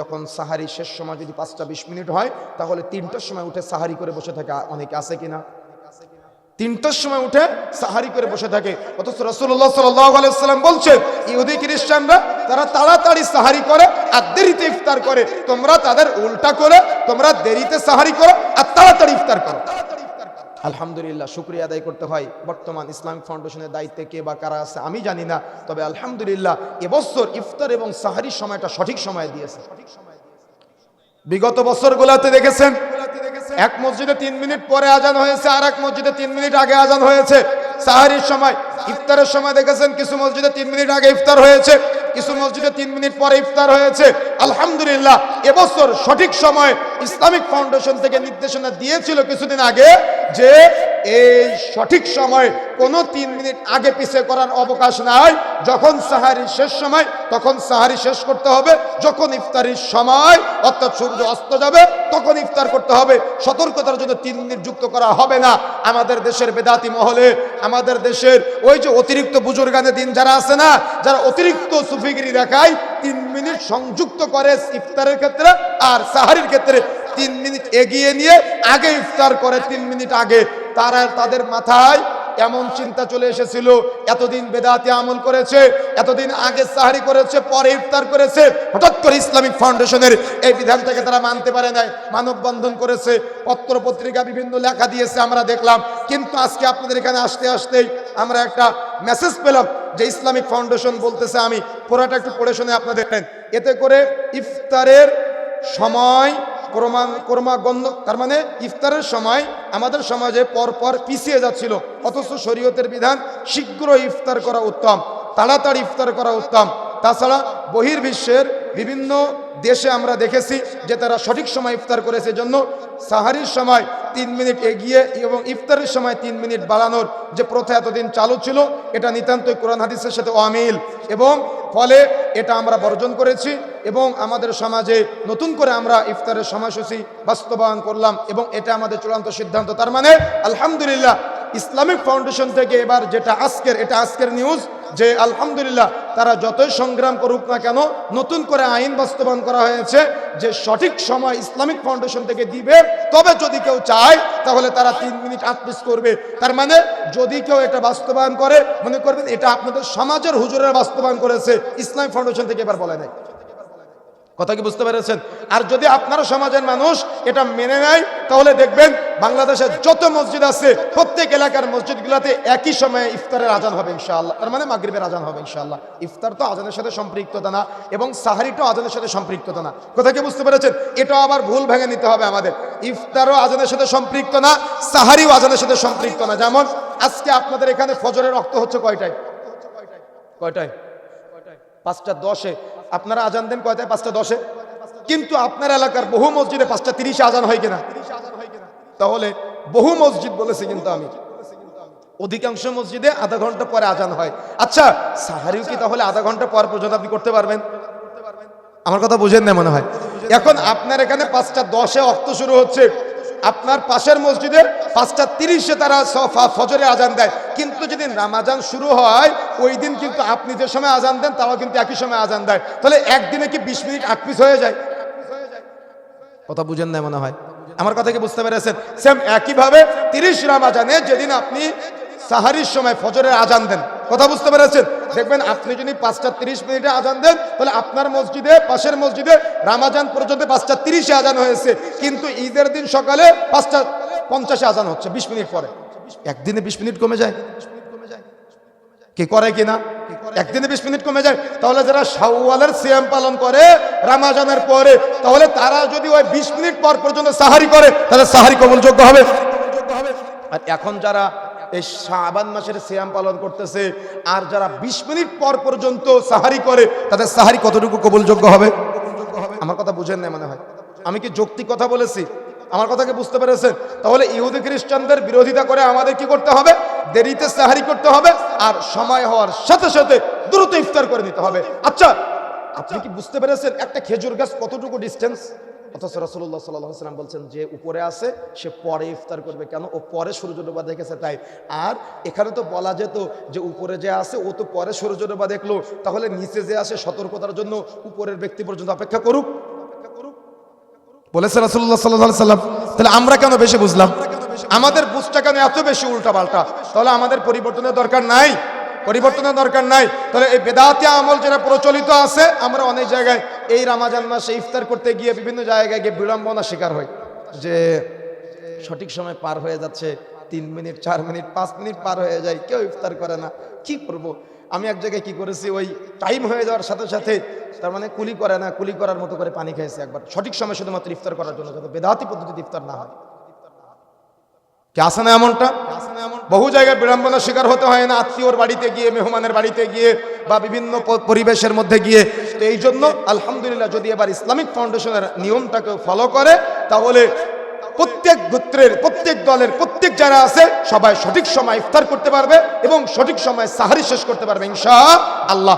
যখন সাহারি শেষ সময় যদি পাঁচটা বিশ মিনিট হয়, তাহলে তিনটার সময় উঠে সাহারি করে বসে থাকে অনেকে আছে কিনা? তিনটার সময় উঠে সাহারি করে বসে থাকে। অথচ রসুল্লাহ সাল্লাম বলছে, ইহুদি খ্রিস্টানরা, তারা তাড়াতাড়ি সাহারি করে আর দেরিতে ইফতার করে। তোমরা তাদের উল্টা করে, তোমরা দেরিতে সাহারি করো আর তাড়াতাড়ি ইফতার করো। আলহামদুলিল্লাহ, শুক্রিয়া আদায় করতে হয়। বর্তমান ইসলামিক ফাউন্ডেশনের দায়িত্বে কে বা কারা আছে আমি জানি না। তবে আলহামদুলিল্লাহ, এবছর ইফতার এবং সাহারির সময়টা সঠিক সময় দিয়েছে। বিগত বছরগুলোতে দেখেছেন, এক মসজিদে তিন মিনিট পরে আজান হয়েছে, আর এক মসজিদে তিন মিনিট আগে আজান হয়েছে। সাহারির সময়, ইফতারের সময় দেখেছেন, কিছু মসজিদে তিন মিনিট আগে ইফতার হয়েছে, কিছু মসজিদে তিন মিনিট পরে ইফতার হয়েছে। আলহামদুলিল্লাহ, এবছর সঠিক সময় ইসলামিক ফাউন্ডেশন থেকে নির্দেশনা দিয়েছিল কিছুদিন আগে যে এই সঠিক সময় কোনো তিন মিনিট আগে পিছে করার অবকাশ নাই। যখন সাহারি শেষ সময়, তখন সাহারি শেষ করতে হবে। যখন ইফতারির সময়, অর্থাৎ সূর্য অস্ত যাবে, তখন ইফতার করতে হবে। সতর্কতার জন্য তিন মিনিট যুক্ত করা হবে না। আমাদের দেশের বেদাতি মহলে, আমাদের দেশের ওই যে অতিরিক্ত বুজুর্গানে দিন যারা আছে না, যারা অতিরিক্ত সুফিগিরি দেখায় তিন মিনিট সংযুক্ত করে ইফতারের ক্ষেত্রে আর সাহারির ক্ষেত্রে তিন মিনিট এগিয়ে নিয়ে আগে ইফতার করে তিন মিনিট আগে। তারা তাদের মাথায় এমন চিন্তা চলে এসেছিল, এতদিন বেদাতে আমল করেছে, এতদিন আগে সাহারি করেছে, পরে ইফতার করেছে, হঠাৎ করে ইসলামিক ফাউন্ডেশনের এই বিধানটাকে তারা মানতে পারে নাই, মানববন্ধন করেছে, পত্র পত্রিকা বিভিন্ন লেখা দিয়েছে, আমরা দেখলাম। কিন্তু আজকে আপনাদের এখানে আসতে আসতেই আমরা একটা মেসেজ পেলাম যে ইসলামিক ফাউন্ডেশন বলতেছে, আমি পুরোটা একটু পড়ে শুনে আপনাদের এতে করে ইফতারের সময় ক্রমান ক্রমাগণ্য তার মানে ইফতারের সময় আমাদের সমাজে পরপর পিছিয়ে যাচ্ছিল। অথচ শরীয়তের বিধান শীঘ্র ইফতার করা উত্তম, তাড়াতাড়ি ইফতার করা উত্তম। তাছাড়া বহির্বিশ্বের বিভিন্ন দেশে আমরা দেখেছি যে তারা সঠিক সময় ইফতার করেছে। জন্য সাহারির সময় তিন মিনিট এগিয়ে এবং ইফতারের সময় তিন মিনিট বাড়ানোর যে প্রথা এতদিন চালু ছিল, এটা নিতান্তই কোরআন হাদিসের সাথে অমিল। এবং ফলে এটা আমরা বর্জন করেছি এবং আমাদের সমাজে নতুন করে আমরা ইফতারের সময়সূচি বাস্তবায়ন করলাম এবং এটা আমাদের চূড়ান্ত সিদ্ধান্ত। তার মানে আলহামদুলিল্লাহ, ইসলামিক ফাউন্ডেশন থেকে এবার যেটা আজকের, এটা আজকের নিউজ যে আলহামদুলিল্লাহ তারা যতই সংগ্রাম করুক না কেন, নতুন করে আইন বাস্তবায়ন করা হয়েছে যে সঠিক সময় ইসলামিক ফাউন্ডেশন থেকে দিবে, তবে যদি কেউ চায়, তাহলে তারা তিন মিনিট আটপিস করবে। তার মানে যদি কেউ এটা বাস্তবায়ন করে, মনে করবেন এটা আপনাদের সমাজের হুজুরের বাস্তবায়ন করেছে, ইসলামিক ফাউন্ডেশন থেকে এবার বলে নাই। কথা কি বুঝতে পেরেছেন? আর যদি আপনার সমাজের মানুষ এটা মেনে নেয়, তাহলে দেখবেন বাংলাদেশের যত মসজিদ আছে, প্রত্যেক এলাকার মসজিদগুলোতে একই সময়ে ইফতারের আজান হবে ইনশাআল্লাহ। তার মানে মাগরিবের আজান হবে ইনশাআল্লাহ। ইফতার তো আজানের সাথে সম্পৃক্ততা না, এবং সাহারিটাও আজানের সাথে সম্পৃক্ততা না। কথা কি বুঝতে পেরেছেন? এটাও আবার ভুল ভেঙে নিতে হবে আমাদের। ইফতারও আজানের সাথে সম্পৃক্ত না, সাহারিও আজানের সাথে সম্পৃক্ত না। যেমন আজকে আপনাদের এখানে ফজরের রক্ত হচ্ছে কয়টায়? কয়টায়? পাঁচটা, দশে। আপনারা আজান দেন কয়টায়? পাঁচটা, দশে? কিন্তু আপনার এলাকার বহু মসজিদে পাঁচটা, তিরিশে আজান হয় কিনা? তাহলে বহু মসজিদ বলেছে কিন্তু আমি। অধিকাংশ মসজিদে আধা ঘণ্টা পরে আজান হয়। আচ্ছা সাহারিও কি তাহলে আধা ঘণ্টা পর পর্যন্ত আপনি করতে পারবেন? আমার কথা বুঝেন না মনে হয়। এখন আপনার এখানে পাঁচটা, দশে অক্ত শুরু হচ্ছে। আপনার পাশের মসজিদে পাঁচটা তিরিশে তারা ফজরে আজান দেয়। কিন্তু যদি রামাজান শুরু হয়, ওই দিন কিন্তু আপনি যে সময় আজান দেন তাও কিন্তু একই সময় আজান দেয়। তাহলে একদিনে কি বিশ মিনিট, আট পিস হয়ে যায়? কথা বুঝেন না মনে হয়? আমার কথা কি বুঝতে পেরেছেন? সেম একইভাবে তিরিশ রামাজানে যেদিন আপনি সাহারির সময় ফজরের আজান দেন। কথা বুঝতে পেরেছেন? দেখবেন আপনি যদি পাঁচটা তিরিশ মিনিটে আজান দেন, তাহলে আপনার মসজিদে, পাশের মসজিদে রামাজান পর্যন্ত পাঁচটা তিরিশে আজান হয়েছে। কিন্তু ঈদের দিন সকালে পাঁচটা পঞ্চাশে আজান হচ্ছে, বিশ মিনিট পরে। একদিনে বিশ মিনিট কমে যায়। কি করে কিনা একদিনে বিশ মিনিট কমে যায়। তাহলে যারা শাওয়ালের সিয়াম পালন করে রামাজানের পরে, তাহলে তারা যদি ওই বিশ মিনিট পর পর্যন্ত সাহারি করে, তাহলে সাহারি কবুলযোগ্য হবে। আর এখন যারা এই শাবান মাসের সিয়াম পালন করতেছে। আর যারা বিশ মিনিট পর পর্যন্ত সাহারি করে, তাদের সাহারি কতটুকু কবুলযোগ্য হবে? আমার কথা বুঝেন না মনে হয়। আমি কি যৌক্তিক কথা বলেছি? আমার কথাকে বুঝতে পেরেছেন? তাহলে ইহুদি খ্রিস্টানদের বিরোধিতা করে আমাদের কি করতে হবে? দেরিতে সাহারি করতে হবে, আর সময় হওয়ার সাথে সাথে দ্রুত ইফতার করে নিতে হবে। আচ্ছা আপনি কি বুঝতে পেরেছেন একটা খেজুর গাছ কতটুকু ডিস্টেন্স অথচ রসুল্লাহ সাল্লাহ সাল্লাম বলছেন, যে উপরে আছে, সে পরে ইফতার করবে। কেন? ও পরে সূর্য ডোবা দেখেছে তাই। আর এখানে তো বলা যেত যে উপরে যে আছে, ও তো পরে সূর্য ডোবা দেখল। তাহলে নিচে যে আসে সতর্কতার জন্য উপরের ব্যক্তি পর্যন্ত অপেক্ষা করুক। বলেছে রাসুল্লাহ সাল্লাহ সাল্লাম তাহলে আমরা কেন বেশি বুঝলাম? আমাদের বুঝটা কেন এত বেশি উল্টা পাল্টা তাহলে আমাদের পরিবর্তনের দরকার নাই। পরিবর্তনের দরকার নাই। তাহলে এই বেদাতি আমল যেটা প্রচলিত আছে, আমরা অনেক জায়গায় এই রামাজান মাসে ইফতার করতে গিয়ে বিভিন্ন জায়গায় গিয়ে বিড়ম্বনা শিকার হয় যে সঠিক সময় পার হয়ে যাচ্ছে, তিন মিনিট, চার মিনিট, পাঁচ মিনিট পার হয়ে যায়, কেউ ইফতার করে না। কি করব। আমি এক জায়গায় কি করেছি? ওই টাইম হয়ে যাওয়ার সাথে সাথে তার মানে কুলি করে না, কুলি করার মতো করে পানি খেয়েছে একবার। সঠিক সময় শুধুমাত্র ইফতার করার জন্য যাতে বেদাতি পদ্ধতিতে ইফতার না হয়। কে আসে না এমনটা? বহু জায়গায় বিড়ম্বনার শিকার হতে হয় না, আত্মীয়র বাড়িতে গিয়ে, মেহমানের বাড়িতে গিয়ে বা বিভিন্ন পরিবেশের মধ্যে গিয়ে। তো এই জন্য আলহামদুলিল্লাহ যদি এবার ইসলামিক ফাউন্ডেশনের নিয়মটাকে ফলো করে, তাহলে প্রত্যেক গোত্রের, প্রত্যেক দলের, প্রত্যেক যারা আছে, সবাই সঠিক সময় ইফতার করতে পারবে এবং সঠিক সময় সাহারি শেষ করতে পারবে, ইনশা আল্লাহ।